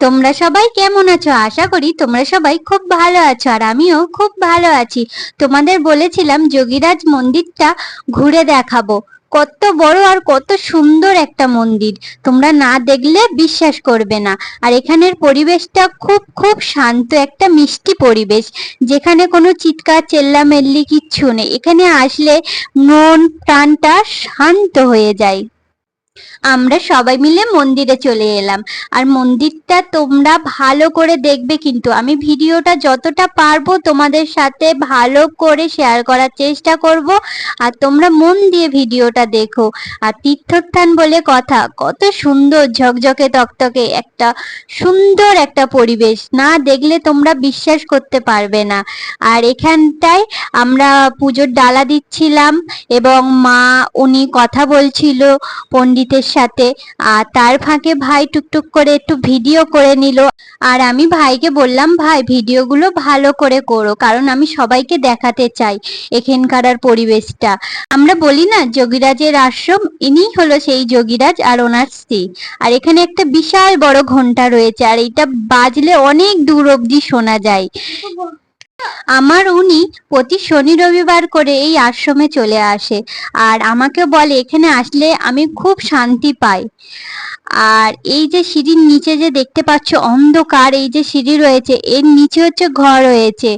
তোমরা সবাই কেমন আছো? আশা করি তোমরা সবাই খুব ভালো আছো আর আমিও খুব ভালো আছি। তোমাদের বলেছিলাম যোগীরাজ মন্দিরটা ঘুরে দেখাবো। কত বড় আর কত সুন্দর একটা মন্দির। তোমরা না দেখলে বিশ্বাস করবে না। আর এখানের পরিবেশটা খুব খুব শান্ত, একটা মিষ্টি পরিবেশ। যেখানে কোনো চিৎকার, চেল্লামেল্লি কিচ্ছু নেই। এখানে আসলে মন, প্রাণটা শান্ত হয়ে যায়। আমরা সবাই মিলে মন্দিরে চলে এলাম। আর মন্দিরটা তোমরা ভালো করে দেখবে কিন্তু। আমি ভিডিওটা যতটা পারব তোমাদের সাথে ভালো করে শেয়ার করার চেষ্টা করব। আর তোমরা মন দিয়ে ভিডিওটা দেখো। আর তীর্থস্থান বলে কথা, কত সুন্দর ঝকঝকে তকতকে একটা সুন্দর একটা পরিবেশ। না দেখলে তোমরা বিশ্বাস করতে পারবে না। আর এখানটায় আমরা পুজোর ডালা দিচ্ছিলাম এবং মা উনি কথা বলছিল পণ্ডিতের সাথে, আর তার ফাঁকে ভাই টুকটুক করে একটু ভিডিও করে নিল। আর আমি ভাইকে বললাম, ভাই, ভিডিওগুলো ভালো করে করো, কারণ আমি সবাইকে দেখাতে চাই এখানকার আর পরিবেশটা। আমরা বলি না, যোগীরাজের আশ্রম ইনি হলো সেই যোগীরাজ আর ওনার স্ত্রী। আর এখানে একটা বিশাল বড় ঘণ্টা রয়েছে, আর এটা বাজলে অনেক দূর অব্দি শোনা যায়। আমার উনি প্রতি শনি রবিবার করে এই আশ্রমে চলে আসে। আর আমাকে বলে, এখানে আসলে আমি খুব শান্তি পাই। আর এই যে সিঁড়ির নিচে যে দেখতে পাচ্ছ অন্ধকার, এই যে সিঁড়ি রয়েছে, এর নিচে হচ্ছে ঘর রয়েছে,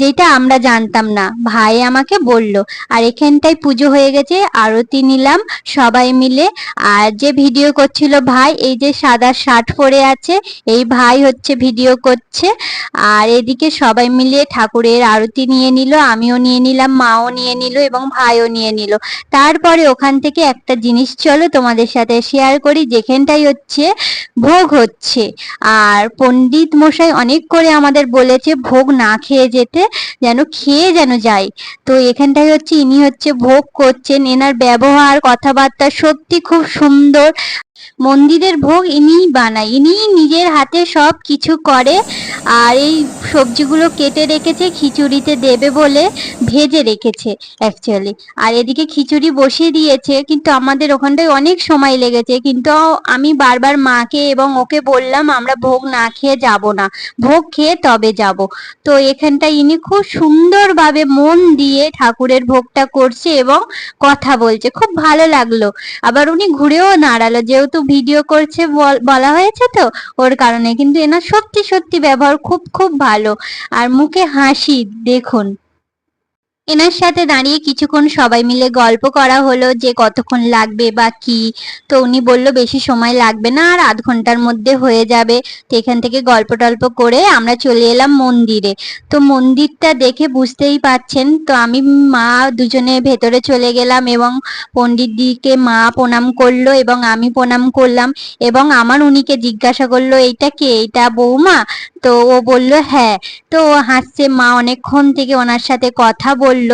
যেটা আমরা জানতাম না। ভাই আমাকে বলল, আর এখানটায় পুজো হয়ে গেছে, আরতি নিলাম, সবাই মিলে। আর যে ভিডিও করছিল ভাই, এই যে সাদা শার্ট পরে আছে, এই ভাই হচ্ছে ভিডিও করছে। আর এদিকে সবাই মিলে ঠাকুরের আরতি নিয়ে নিল, আমিও নিয়ে নিলাম, মাও নিয়ে নিল এবং ভাইও নিয়ে নিল। তারপরে ওখান থেকে একটা জিনিস চলো তোমাদের সাথে শেয়ার করি যেখানটাই হচ্ছে, ভোগ হচ্ছে। আর পণ্ডিত মশাই অনেক করে আমাদের বলেছে, ভোগ না খেয়ে যেতে যেন খেয়ে যেন যায়। তো এখানটাই হচ্ছে ইনি হচ্ছে ভোগ করছেন, এনার ব্যবহার, কথাবার্তা সত্যি খুব সুন্দর। মন্দিরের ভোগ ইনিই বানায়। ইনিই নিজের হাতে সব কিছু করে আর এই সবজিগুলো কেটে রেখেছে, খিচুড়িতে দেবে বলে ভেজে রেখেছে অ্যাকচুয়ালি আর এদিকে খিচুড়ি বসিয়ে দিয়েছে, কিন্তু আমাদের ওখানটায় অনেক সময় লেগেছে, কিন্তু আমি বারবার মাকে এবং ওকে বললাম, আমরা ভোগ না খেয়ে যাব না। ভোগ খেয়ে তবে যাব। তো এখানটায় ইনি খুব সুন্দরভাবে মন দিয়ে ঠাকুরের ভোগটা করছে এবং কথা বলছে। খুব ভালো লাগল। আবার উনি ঘুরেও দাঁড়াল, যেহেতু ভিডিও করছে বলা হয়েছে তো? ওর কারণে। কিন্তু এনার সত্যি সত্যি ব্যবহার খুব খুব ভালো। আর মুখে হাসি, দেখুন। এনার সাথে দাঁড়িয়ে কিছুক্ষণ সবাই মিলে গল্প করা হলো যে কতক্ষণ লাগবে বা কি। তো উনি বলল, বেশি সময় লাগবে না আর আধ ঘণ্টার মধ্যে হয়ে যাবে। তো এখান থেকে গল্প টল্প করে আমরা চলে এলাম মন্দিরে। তো মন্দিরটা দেখে বুঝতেই পাচ্ছেন, তো আমি মা দুজনে ভেতরে চলে গেলাম এবং পণ্ডিতদিকে মা প্রণাম করল এবং আমি প্রণাম করলাম এবং আমার উনিকে জিজ্ঞাসা করল, এইটা কে? এটা বৌমা? তো ও বলল হ্যাঁ। তো ও হাসছে। মা অনেকক্ষণ থেকে ওনার সাথে কথা বলল।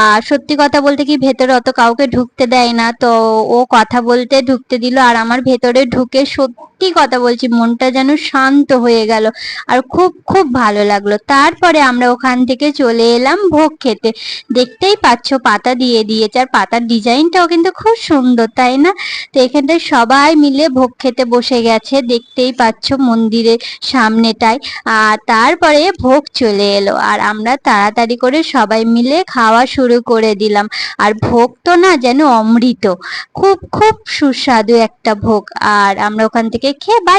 আর সত্যি কথা বলতে কি ভেতরে অত কাউকে ঢুকতে দেয় না। তো ও কথা বলতে ঢুকতে দিল আর আমার ভেতরে ঢুকে সত্যি কথা বলছি, মনটা যেন শান্ত হয়ে গেল আর খুব খুব ভালো লাগল। তারপরে আমরা ওখান থেকে চলে এলাম ভোগ খেতে। দেখতেই পাচ্ছ পাতা দিয়ে দিয়েছে আর পাতার ডিজাইনটাও কিন্তু খুব সুন্দর, তাই না? তো এখানটায় সবাই মিলে ভোগ খেতে বসে গেছে, দেখতেই পাচ্ছ মন্দিরের সামনেটায়। আর তারপরে ভোগ চলে এলো আর আমরা তাড়াতাড়ি করে সবাই মিলে খাওয়া শুরু করে দিলাম। আর ভোগ তো না যেন অমৃত, খুব খুব সুস্বাদু একটা ভোগ। আর আমরা ওখান থেকে খেয়ে বাড়ি